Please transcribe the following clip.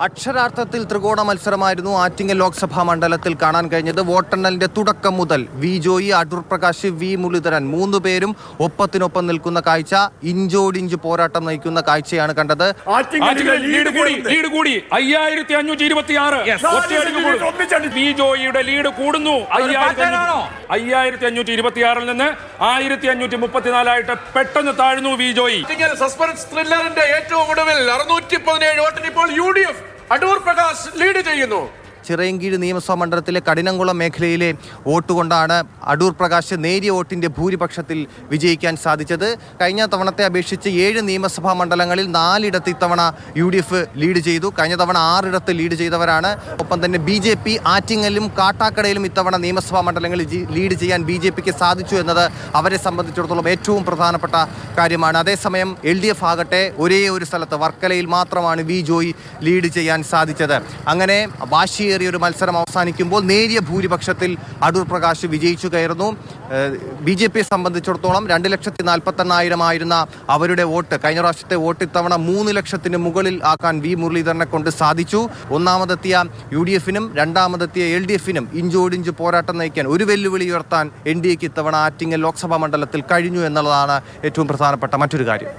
അക്ഷരാർത്ഥത്തിൽ ത്രികോണ മത്സരമായിരുന്നു ആറ്റിങ്ങൽ ലോക്സഭാ മണ്ഡലത്തിൽ കാണാൻ കഴിഞ്ഞത്. വോട്ടെണ്ണലിന്റെ തുടക്കം മുതൽ വി ജോയി അടൂർ പ്രകാശ് വി മുരളീധരൻ മൂന്ന് പേരും ഒപ്പത്തിനൊപ്പം നിൽക്കുന്ന കാഴ്ച ഇഞ്ചോടിഞ്ച് പോരാട്ടം നയിക്കുന്ന കാഴ്ചയാണ് കണ്ടത്. ആറ്റിങ്ങൽ ലീഡ് കൂടി ലീഡ് കൂടി. അയ്യായിരത്തി അഞ്ഞൂറ്റി ഇരുപത്തി ആറ് ഒറ്റയടിക്ക് വി ജോയിയുടെ ലീഡ് കൂടുന്നു. അയ്യായിരത്തി അഞ്ഞൂറ്റി- അയ്യായിരത്തി അഞ്ഞൂറ്റി ഇരുപത്തി ആറിൽ നിന്ന് ആയിരത്തി അഞ്ഞൂറ്റി മുപ്പത്തിനാലായിട്ട് പെട്ടെന്ന് താഴ്ന്നു വി ജോയി. ആറ്റിങ്ങൽ സസ്പെൻസ് ത്രില്ലറിന്റെ ഏറ്റവും ഒടുവിൽ അറുന്നൂറ്റി പതിനേഴ് വോട്ടിന് ഇപ്പോൾ U D F Adoor Prakash lead ചെയ്യുന്നു. ചിറയൻകീഴ് നിയമസഭാ മണ്ഡലത്തിലെ കഠിനംകുളം മേഖലയിലെ വോട്ട് കൊണ്ടാണ് അടൂർ പ്രകാശ് നേരിയ വോട്ടിന്റെ ഭൂരിപക്ഷത്തിൽ വിജയിക്കാൻ സാധിച്ചത്. കഴിഞ്ഞ തവണത്തെ അപേക്ഷിച്ച് ഏഴ് നിയമസഭാ മണ്ഡലങ്ങളിൽ നാലിടത്ത് ഇത്തവണ യു ഡി എഫ് ലീഡ് ചെയ്തു. കഴിഞ്ഞ തവണ ആറിടത്ത് ലീഡ് ചെയ്തവരാണ്. ഒപ്പം തന്നെ ബി ജെ പി ആറ്റിങ്ങലും കാട്ടാക്കടയിലും ഇത്തവണ നിയമസഭാ മണ്ഡലങ്ങളിൽ ലീഡ് ചെയ്യാൻ ബി ജെ പിക്ക് സാധിച്ചു എന്നത് അവരെ സംബന്ധിച്ചിടത്തോളം ഏറ്റവും പ്രധാനപ്പെട്ട കാര്യമാണ്. അതേസമയം എൽ ഡി എഫ് ആകട്ടെ ഒരേ ഒരു സ്ഥലത്ത് വർക്കലയിൽ മാത്രമാണ് വി ജോയി ലീഡ് ചെയ്യാൻ സാധിച്ചത്. അങ്ങനെ വാശിയേറിയ ഒരു മത്സരം അവസാനിക്കുമ്പോൾ നേരിയ ഭൂരിപക്ഷത്തിൽ അടൂർ പ്രകാശ് വിജയിച്ചു കയറുന്നു ബി ജെ പിയെ സംബന്ധിച്ചിടത്തോളം രണ്ട് ലക്ഷത്തി നാൽപ്പത്തെണ്ണായിരം ആയിരുന്ന അവരുടെ വോട്ട് കഴിഞ്ഞ പ്രാവശ്യത്തെ വോട്ട് ഇത്തവണ മൂന്ന് ലക്ഷത്തിന് മുകളിൽ ആക്കാൻ വി മുരളീധരനെ കൊണ്ട് സാധിച്ചു. ഒന്നാമതെത്തിയ യു ഡി എഫിനും രണ്ടാമതെത്തിയ എൽ ഡി എഫിനും ഇഞ്ചോടിഞ്ച് പോരാട്ടം നയിക്കാൻ ഒരു വെല്ലുവിളി ഉയർത്താൻ എൻ ഡി എക്ക് ഇത്തവണ ആറ്റിങ്ങൽ ലോക്സഭാ മണ്ഡലത്തിൽ കഴിഞ്ഞു എന്നുള്ളതാണ് ഏറ്റവും പ്രധാനപ്പെട്ട മറ്റൊരു കാര്യം.